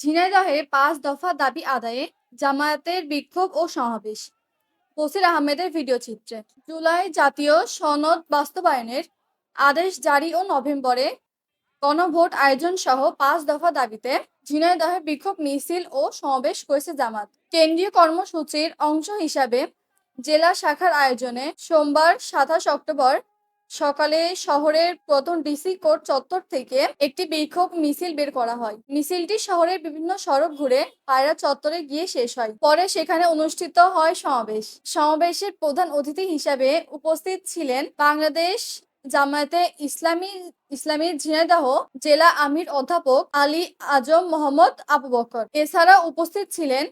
ঝিনাইদহে পাঁচ দফা দাবি আদায়ে জামায়াতের বিক্ষোভ ও সমাবেশ। বসির আহমেদের ভিডিও চিত্রে। জুলাই জাতীয় সনদ বাস্তবায়নের আদেশ জারি ও নভেম্বরে গণভোট আয়োজন সহ পাঁচ দফা দাবিতে ঝিনাইদহে বিক্ষোভ মিছিল ও সমাবেশ করেছে জামাত। কেন্দ্রীয় কর্মসূচির অংশ হিসাবে জেলা শাখার আয়োজনে সোমবার সাতাশ অক্টোবর সকালে শহরের প্রথম ডিসি কোর্ট চত্বর থেকে একটি বিক্ষোভ মিছিল বের করা হয়। মিছিলটি শহরের বিভিন্ন সড়ক ঘুরে পায়রা চত্বরে গিয়ে শেষ হয়। পরে সেখানে অনুষ্ঠিত হয় সমাবেশ। সমাবেশের প্রধান অতিথি হিসাবে উপস্থিত ছিলেন বাংলাদেশ জামায়াতে ইসলামী ইসলামী ঝিনাইদহ জেলা আমির অধ্যাপক আলী আজম মোহাম্মদ আবু বকর। এছাড়া উপস্থিত ছিলেন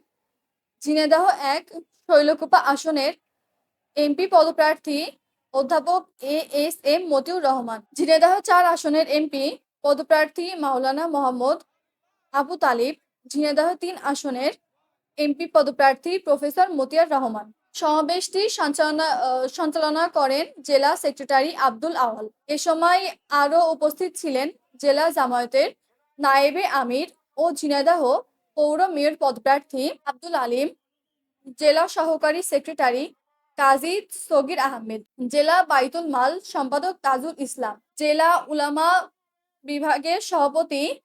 ঝিনাইদহ এক শৈলকুপা আসনের এমপি পদপ্রার্থী অধ্যাপক A S M Motiur Rahman. Jhenaidah চার আসনের এমপি, পদপ্রার্থী মাওলানা মোহাম্মদ আবু তালিব। ঝিনাইদহ তিন আসনের এমপি, পদপ্রার্থী প্রফেসর মতিয়ার রহমান। সমাবেশটি সঞ্চালনা সঞ্চালনা করেন জেলা সেক্রেটারি আব্দুল আওয়াল। এ সময় আরও উপস্থিত ছিলেন জেলা জামায়াতের নায়েবে আমির ও ঝিনাইদহ পৌর মেয়র পদপ্রার্থী আব্দুল আলিম। জেলা সহকারী সেক্রেটারি কাজী সগির আহমেদ, জেলা বাইতুল মাল সম্পাদক তাজুল ইসলাম, জেলা উলামা বিভাগের সভাপতি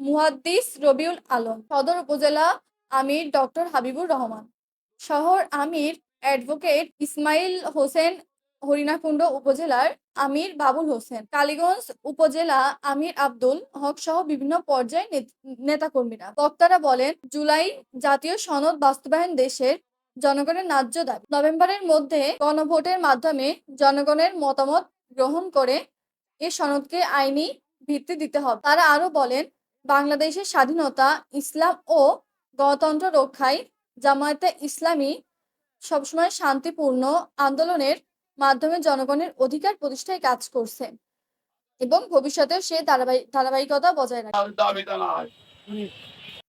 মুহাদ্দিস রবিউল আলম, সদর উপজেলা আমির ডক্টর হাবিবুর রহমান, শহর আমির অ্যাডভোকেট ইসমাইল হোসেন, হরিণাকুণ্ড উপজেলার আমির বাবুল হোসেন, কালীগঞ্জ উপজেলা আমির আব্দুল হক সহ বিভিন্ন পর্যায়ে নেত- নেতাকর্মীরা। বক্তারা বলেন, জুলাই জাতীয় সনদ বাস্তবায়ন দেশের জনগণের ন্যায্য দাবি। নভেম্বরের মধ্যে গণভোটের মাধ্যমে জনগণের মতামত গ্রহণ করে এ সনদকে আইনি ভিত্তি দিতে হবে। তারা আরও বলেন, বাংলাদেশের স্বাধীনতা, ইসলাম ও গণতন্ত্র রক্ষায় জামায়াতে ইসলামী সবসময় শান্তিপূর্ণ আন্দোলনের মাধ্যমে জনগণের অধিকার প্রতিষ্ঠায় কাজ করছে এবং ভবিষ্যতেও সে ধারাবাহিক ধারাবাহিকতা বজায় জানায়।